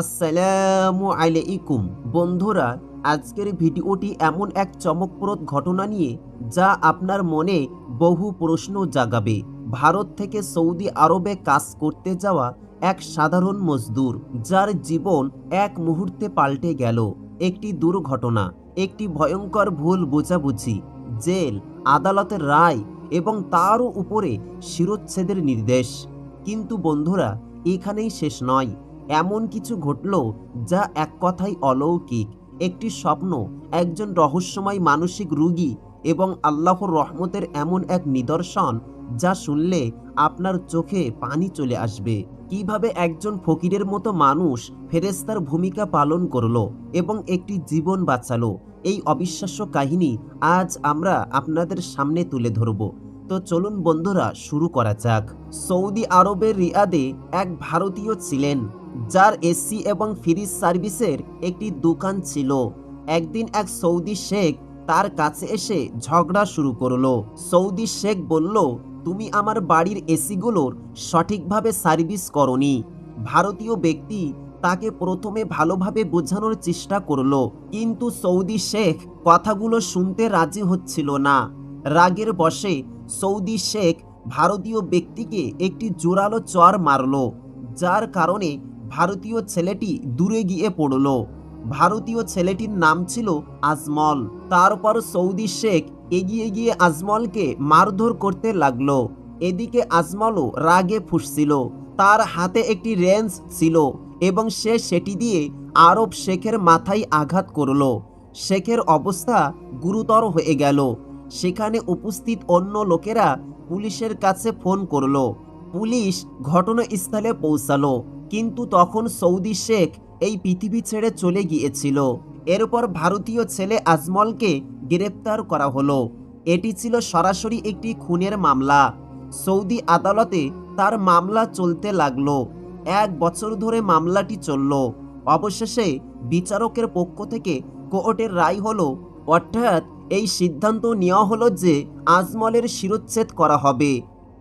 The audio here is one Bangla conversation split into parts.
আসসালামু আলাইকুম। বন্ধুরা, আজকের ভিডিওটি এমন এক চমকপ্রদ ঘটনা নিয়ে যা আপনার মনে বহু প্রশ্ন জাগাবে। ভারত থেকে সৌদি আরবে কাজ করতে যাওয়া এক সাধারণ মজদুর, যার জীবন এক মুহূর্তে পাল্টে গেল। একটি দুর্ঘটনা, একটি ভয়ঙ্কর ভুল বোঝাবুঝি, জেল, আদালতের রায় এবং তারও উপরে শিরোচ্ছেদের নির্দেশ। কিন্তু বন্ধুরা, এখানেই শেষ নয়। এমন কিছু ঘটল যা এক কথাই অলৌকিক। একটি স্বপ্ন, একজন রহস্যময় মানসিক রুগী এবং আল্লাহর রহমতের এমন এক নিদর্শন যা শুনলে আপনার চোখে পানি চলে আসবে। কীভাবে একজন ফকিরের মতো মানুষ ফেরেস্তার ভূমিকা পালন করল এবং একটি জীবন বাঁচালো, এই অবিশ্বাস্য কাহিনী আজ আমরা আপনাদের সামনে তুলে ধরব। তো চলুন বন্ধুরা, শুরু করা যাক। সৌদি আরবের রিয়াদে এক ভারতীয় ছিলেন যার এসি এবং ফ্রিজ সার্ভিসের একটি দোকান ছিল। একদিন এক সৌদি শেখ তার কাছে এসে ঝগড়া শুরু করল। সৌদি শেখ বলল, তুমি আমার বাড়ির এসিগুলোর সঠিকভাবে সার্ভিস করনি। ভারতীয় ব্যক্তি তাকে প্রথমে ভালোভাবে বোঝানোর চেষ্টা করল, কিন্তু সৌদি শেখ কথাগুলো শুনতে রাজি হচ্ছিল না। রাগের বশে সৌদি শেখ ভারতীয় ব্যক্তিকে একটি জোরালো চর মারলো, যার কারণে ভারতীয় ছেলেটি দূরে গিয়ে পড়ল। ভারতীয় ছেলেটির নাম ছিল আজমল। তারপর সৌদি শেখ এগিয়ে গিয়ে আজমলকে মারধর করতে লাগল। এদিকে আজমলও রাগে ফুসছিল। তার হাতে একটি রেঞ্জ ছিল এবং সে সেটি দিয়ে আরব শেখের মাথায় আঘাত করল। শেখের অবস্থা গুরুতর হয়ে গেল। সেখানে উপস্থিত অন্য লোকেরা পুলিশের কাছে ফোন করল। পুলিশ ঘটনাস্থলে পৌঁছালো, কিন্তু তখন সৌদি শেখ এই পৃথিবী ছেড়ে চলে গিয়েছিল। এরপর ভারতীয় ছেলে আজমলকে গ্রেপ্তার করা হলো। এটি ছিল সরাসরি একটি খুনের মামলা। সৌদি আদালতে তার মামলা চলতে লাগল। এক বছর ধরে মামলাটি চলল। অবশেষে বিচারকের পক্ষ থেকে কোর্টের রায় হলো, অর্থাৎ এই সিদ্ধান্ত নেওয়া হলো যে আজমলের শিরোচ্ছেদ করা হবে।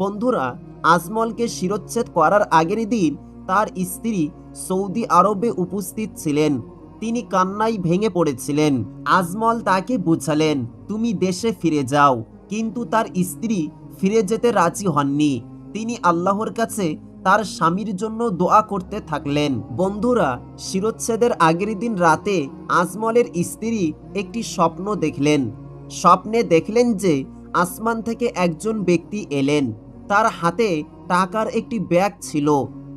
বন্ধুরা আজমলকে শিরোচ্ছেদ করার আগের দিন তার স্ত্রী সৌদি আরবে উপস্থিত ছিলেন। তিনি কান্নায় ভেঙে পড়েছিলেন। আজমল তাকে বুঝালেন, তুমি দেশে ফিরে যাও। কিন্তু তার স্ত্রী ফিরে যেতে রাজি হননি। তিনি আল্লাহর কাছে তার স্বামীর জন্য দোয়া করতে থাকলেন। বন্ধুরা, শিরোচ্ছেদের আগের দিন রাতে আজমলের স্ত্রী একটি স্বপ্ন দেখলেন। স্বপ্নে দেখলেন যে আসমান থেকে একজন ব্যক্তি এলেন। তার হাতে টাকার একটি ব্যাগ ছিল।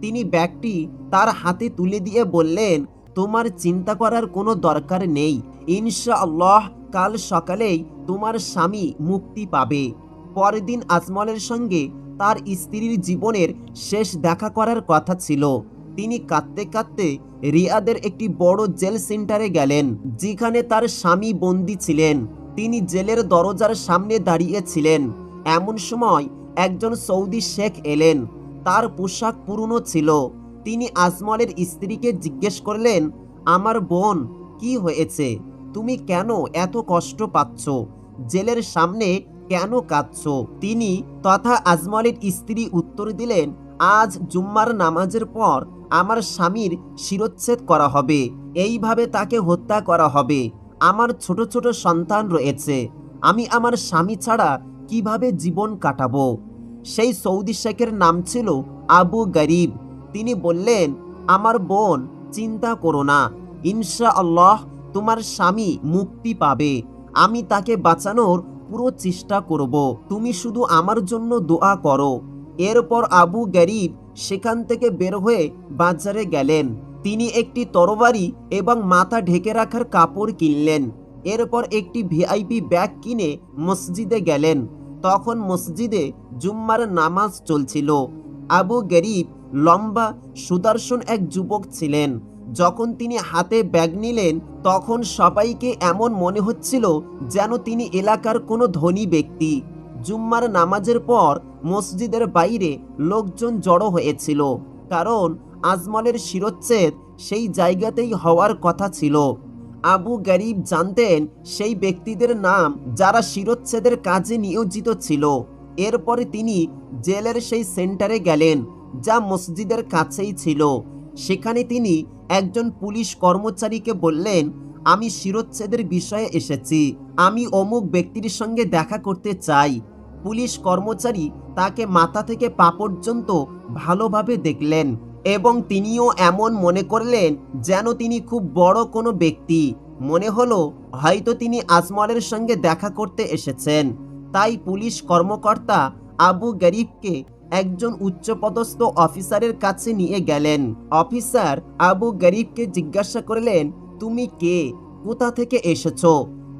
তিনি ব্যাগটি তার হাতে তুলে দিয়ে বললেন, তোমার চিন্তা করার কোনো দরকার নেই। ইনশা আল্লাহ কাল সকালেই তোমার স্বামী মুক্তি পাবে। পরের দিন আজমলের সঙ্গে তার স্ত্রীর জীবনের শেষ দেখা করার কথা ছিল। তিনি কাঁদতে কাঁদতে রিয়াদের একটি বড় জেল সেন্টারে গেলেন, যেখানে তার স্বামী বন্দী ছিলেন। তিনি জেলের দরজার সামনে দাঁড়িয়েছিলেন। এমন সময় একজন সৌদি শেখ এলেন। তার পোশাক পুরনো ছিল। তিনি আজমলের স্ত্রীকে জিজ্ঞেস করলেন, আমার বোন, কি হয়েছে? তুমি কেন এত কষ্ট পাচ্ছ? জেলের সামনে কেন কাঁদছ? তিনি তথা আজমলের স্ত্রী উত্তর দিলেন, আজ জুম্মার নামাজের পর আমার স্বামীর শিরোচ্ছেদ করা হবে। এইভাবে তাকে হত্যা করা হবে। আমার ছোট ছোট সন্তান রয়েছে। আমি আমার স্বামী ছাড়া কীভাবে জীবন কাটাবো? সেই সৌদি শেখের নাম ছিল আবু গরিব। তিনি বললেন, আমার বোন, চিন্তা করো না। ইনশা আল্লাহ তোমার স্বামী মুক্তি পাবে। আমি তাকে বাঁচানোর পুরো চেষ্টা করব। তুমি শুধু আমার জন্য দোয়া করো। এরপর আবু গরিব সেখান থেকে বের হয়ে বাজারে গেলেন। তিনি একটি তরবারি এবং মাথা ঢেকে রাখার কাপড় কিনলেন। এরপর একটি ভিআইপি ব্যাগ কিনে মসজিদে গেলেন। তখন মসজিদে জুম্মার নামাজ চলছিল। আবু গরিব লম্বা, সুদর্শন এক যুবক ছিলেন। যখন তিনি হাতে ব্যাগ নিলেন, তখন সবাইকে এমন মনে হচ্ছিল যেন তিনি এলাকার কোনো ধনী ব্যক্তি। জুম্মার নামাজের পর মসজিদের বাইরে লোকজন জড়ো হয়েছিল। কারণ আজমলের শিরোচ্ছেদ সেই জায়গাতেই হওয়ার কথা ছিল। আবু গরিব জানতেন সেই ব্যক্তিদের নাম যারা শিরোচ্ছেদের কাজে নিয়োজিত ছিল। এরপরে তিনি জেলের সেই সেন্টারে গেলেন, যা মসজিদের কাছেই ছিল। সেখানে তিনি একজন পুলিশ কর্মচারীকে বললেন, আমি শিরোচ্ছেদের বিষয়ে এসেছি। আমি অমুক ব্যক্তির সঙ্গে দেখা করতে চাই। পুলিশ কর্মচারী তাকে মাথা থেকে পা পর্যন্ত ভালোভাবে দেখলেন। এবং তিনিও এমন মনে করলেন যেন তিনি খুব বড় কোনো ব্যক্তি। মনে হলো হয়তো তিনি আজমলের সঙ্গে দেখা করতে এসেছেন। তাই পুলিশ কর্মকর্তা আবু গরিবকে একজন উচ্চপদস্থ অফিসারের কাছে নিয়ে গেলেন। অফিসার আবু গরিবকে জিজ্ঞাসা করলেন, তুমি কে? কোথা থেকে এসেছ?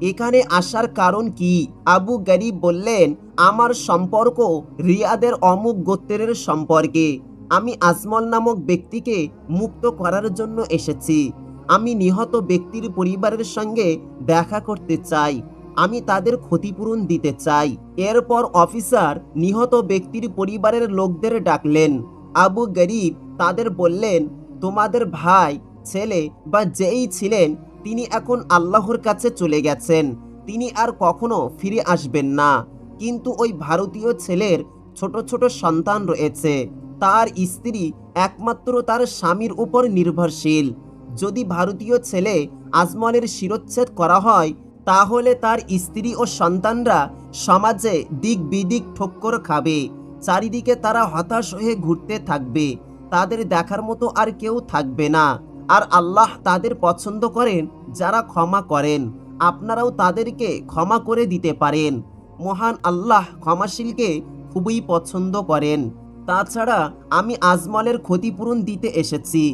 এখানে আসার কারণ কি? আবু গরিব বললেন, আমার সম্পর্ক রিয়াদের অমুক গোত্রের সম্পর্কে। আমি আজমল নামক ব্যক্তিকে মুক্ত করার জন্য এসেছি। আমি নিহত ব্যক্তির পরিবারের সঙ্গে দেখা করতে চাই। আমি তাদের ক্ষতিপূরণ দিতে চাই। এরপর অফিসার নিহত ব্যক্তির পরিবারের লোকদের ডাকলেন। আবু গরিব তাদের বললেন, তোমাদের ভাই, ছেলে বা যেই ছিলেন, তিনি এখন আল্লাহর কাছে চলে গেছেন। তিনি আর কখনো ফিরে আসবেন না। কিন্তু ওই ভারতীয় ছেলের ছোট ছোট সন্তান রয়েছে। তার স্ত্রী একমাত্র তার স্বামীর উপর নির্ভরশীল। যদি ভারতীয় ছেলে আজমলের শিরোচ্ছেদ করা হয়, তাহলে তার স্ত্রী ও সন্তানরা সমাজে দিক বিদিক ঠক্কর খাবে। চারিদিকে তারা হতাশ হয়ে ঘুরতে থাকবে। তাদের দেখার মতো আর কেউ থাকবে না। আর আল্লাহ তাদের পছন্দ করেন, যারা ক্ষমা করেন। আপনারাও তাদেরকে ক্ষমা করে দিতে পারেন। মহান আল্লাহ ক্ষমাশীলকে খুবই পছন্দ করেন। তাছাড়া আমি আজমলের ক্ষতিপূরণ দিতে এসেছি।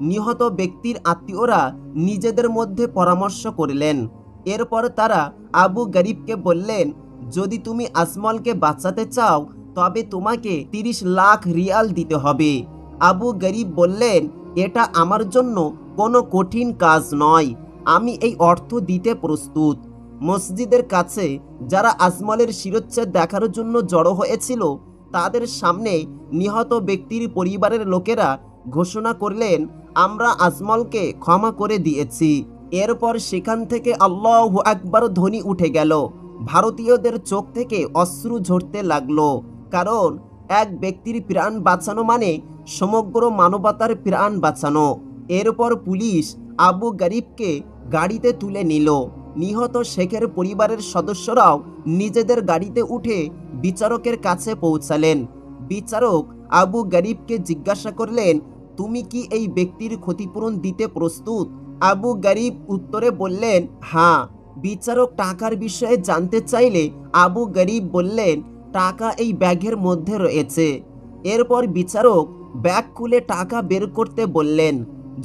নিহত ব্যক্তির আত্মীয়রা নিজেদের মধ্যে পরামর্শ করলেন। এরপর তারা আবু গরিবকে বললেন, যদি তুমি আজমলকে বাঁচাতে চাও, তবে তোমাকে তিরিশ লাখ রিয়াল দিতে হবে। আবু গরিব বললেন, এটা আমার জন্য কোনো কঠিন কাজ নয়। আমি এই অর্থ দিতে প্রস্তুত। মসজিদের কাছে যারা আজমলের শিরোচ্ছেদ দেখার জন্য জড়ো হয়েছিল তাদের সামনে নিহত ব্যক্তির পরিবারের লোকেরা ঘোষণা করলেন, আমরা আজমলকে ক্ষমা করে দিয়েছি। এরপর সেখান থেকে আল্লাহ একবার ধ্বনি উঠে গেল। ভারতীয়দের চোখ থেকে অশ্রু ঝরতে লাগল। কারণ, এক ব্যক্তির প্রাণ বাঁচানো মানে সমগ্র মানবতার প্রাণ বাঁচানো। এরপর পুলিশ আবু গরিবকে গাড়িতে তুলে নিল। নিহত শেখের পরিবারের সদস্যরাও নিজেদের গাড়িতে উঠে বিচারকের কাছে পৌঁছালেন। বিচারক আবু গরিবকে জিজ্ঞাসা করলেন, তুমি কি এই ব্যক্তির ক্ষতিপূরণ দিতে প্রস্তুত? আবু গরিব উত্তরে বললেন হ্যাঁ। বিচারক টাকার বিষয়ে জানতে চাইলে আবু গরিব বললেন, টাকা এই ব্যাগের মধ্যে রয়েছে। এরপর বিচারক ব্যাগ খুলে টাকা বের করতে বললেন।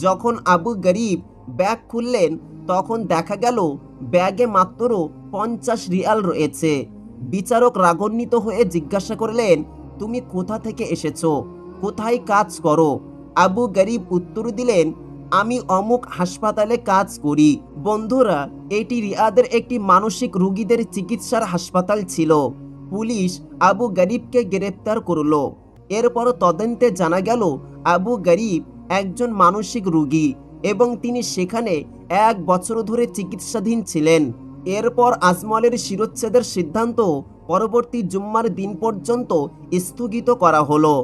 যখন আবু গরিব ব্যাগ খুললেন, তখন দেখা গেল ব্যাগে মাত্র পঞ্চাশ রিয়াল রয়েছে। বিচারক রাগান্বিত হয়ে জিজ্ঞাসা করলেন, তুমি কোথা থেকে এসেছ? কোথায় কাজ করো? আবু গরিব উত্তর দিলেন, আমি অমুক হাসপাতালে কাজ করি। বন্ধুরা, এটি রিয়াদের একটি মানসিক রুগীদের চিকিৎসার হাসপাতাল ছিল। পুলিশ আবু গরিবকে গ্রেপ্তার করল। এরপর তদন্তে জানা গেল, আবু গরিব একজন মানসিক রুগী এবং তিনি সেখানে এক বছর ধরে চিকিৎসাধীন ছিলেন। এরপর আজমলের শিরোচ্ছেদের সিদ্ধান্ত পরবর্তী জুম্মার দিন পর্যন্ত স্থগিত করা হলো।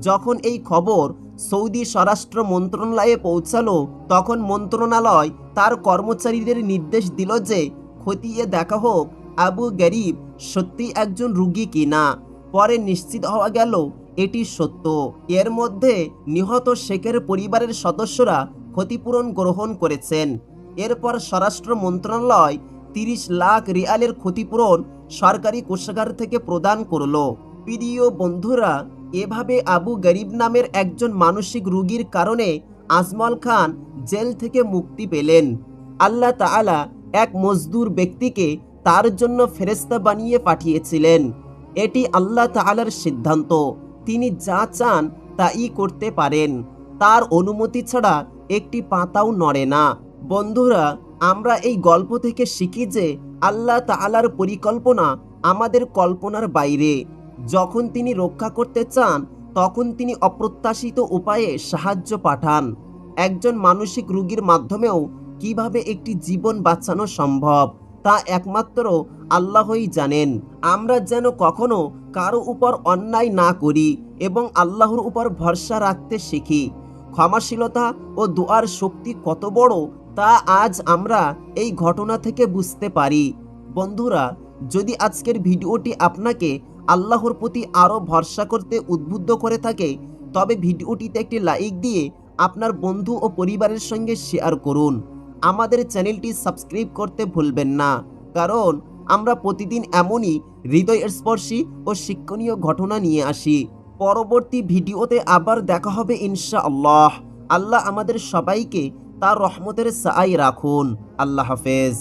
যখন এই খবর সৌদি স্বরাষ্ট্র মন্ত্রণালয়ে পৌঁছালো, তখন মন্ত্রণালয় তার কর্মচারীদের নির্দেশ দিল যে খতিয়ে দেখা হোক, আবু গরিব সত্যি একজন রুগী কিনা পরে নিশ্চিত হওয়া গেল, এটি সত্য। এর মধ্যে নিহত শেখের পরিবারের সদস্যরা ক্ষতিপূরণ গ্রহণ করেছেন। এরপর স্বরাষ্ট্র মন্ত্রণালয় তিরিশ লাখ রিয়ালের ক্ষতিপূরণ সরকারি কোষাগার থেকে প্রদান করল। প্রিয় বন্ধুরা, এভাবে আবু গরিব নামের একজন মানসিক রুগীর কারণে আজমল খান জেল থেকে মুক্তি পেলেন। আল্লাহ তাআলা এক মজদুর ব্যক্তিকে তার জন্য ফেরেস্তা বানিয়ে পাঠিয়েছিলেন। এটি আল্লাহ তাআলার সিদ্ধান্ত। তিনি যা চান তাই করতে পারেন। তার অনুমতি ছাড়া একটি পাতাও নড়ে না। বন্ধুরা আমরা এই গল্প থেকে শিখি যে আল্লাহ তাআলার পরিকল্পনা আমাদের কল্পনার বাইরে। যখন তিনি রক্ষা করতে চান, তখন তিনি অপ্রত্যাশিত উপায়ে সাহায্য পাঠান। একজন মানসিক রোগীর মাধ্যমেও কীভাবে একটি জীবন বাঁচানো সম্ভব, তা একমাত্র আল্লাহই জানেন। আমরা যেন কখনো কারও উপর অন্যায় না করি এবং আল্লাহর উপর ভরসা রাখতে শিখি। ক্ষমাশীলতা ও দোয়ার শক্তি কত বড় তা আজ আমরা এই ঘটনা থেকে বুঝতে পারি। বন্ধুরা, যদি আজকের ভিডিওটি আপনাকে আল্লাহর প্রতি আরও ভরসা করতে উদ্বুদ্ধ করে থাকে, তবে ভিডিওটিতে একটি লাইক দিয়ে আপনার বন্ধু ও পরিবারের সঙ্গে শেয়ার করুন। আমাদের চ্যানেলটি সাবস্ক্রাইব করতে ভুলবেন না, কারণ আমরা প্রতিদিন এমনই হৃদয়স্পর্শী ও শিক্ষণীয় ঘটনা নিয়ে আসি। পরবর্তী ভিডিওতে আবার দেখা হবে ইনশাআল্লাহ। আল্লাহ আমাদের সবাইকে তার রহমতের সাই রাখুন আল্লাহ হাফেজ